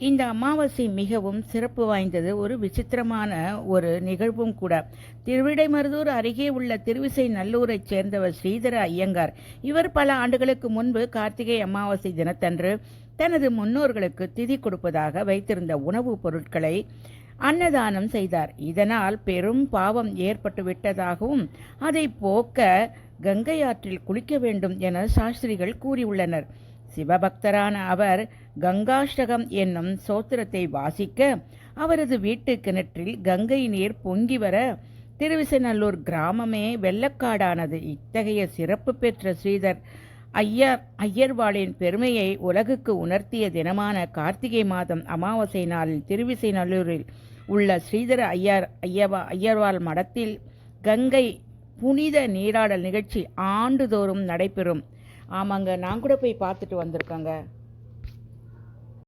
இந்த அமாவாசை மிகவும் சிறப்பு வாய்ந்தது. ஒரு விசித்திரமான ஒரு நிகழ்வும் கூட. திருவிடைமருதூர் அருகே உள்ள திருவிசை நல்லூரைச் சேர்ந்தவர் ஸ்ரீதர ஐயங்கார். இவர் பல ஆண்டுகளுக்கு முன்பு கார்த்திகை அமாவாசை தினத்தன்று தனது முன்னோர்களுக்கு திதி கொடுப்பதாக வைத்திருந்த உணவுப் பொருட்களை அன்னதானம் செய்தார். இதனால் பெரும் பாவம் ஏற்பட்டு விட்டதாகவும் அதை போக்க கங்கை ஆற்றில் குளிக்க வேண்டும் என சாஸ்திரிகள் கூறியுள்ளனர். சிவபக்தரான அவர் கங்காஷ்டகம் என்னும் சோத்திரத்தை வாசிக்க அவரது வீட்டு கிணற்றில் கங்கை நீர் பொங்கி வர திருவிசநல்லூர் கிராமமே வெள்ளக்காடானது. இத்தகைய சிறப்பு பெற்ற ஸ்ரீதர் ஐயர் ஐயர்வாளின் பெருமையை உலகுக்கு உணர்த்திய தினமான கார்த்திகை மாதம் அமாவாசை நாளில் திருவிசைநல்லூரில் உள்ள ஸ்ரீதர ஐயர் ஐயவா ஐயர்வாள் மடத்தில் கங்கை புனித நீராடல் நிகழ்ச்சி ஆண்டுதோறும் நடைபெறும். ஆமாங்க. நான் கூட போய் பார்த்துட்டு வந்திருக்கேங்க.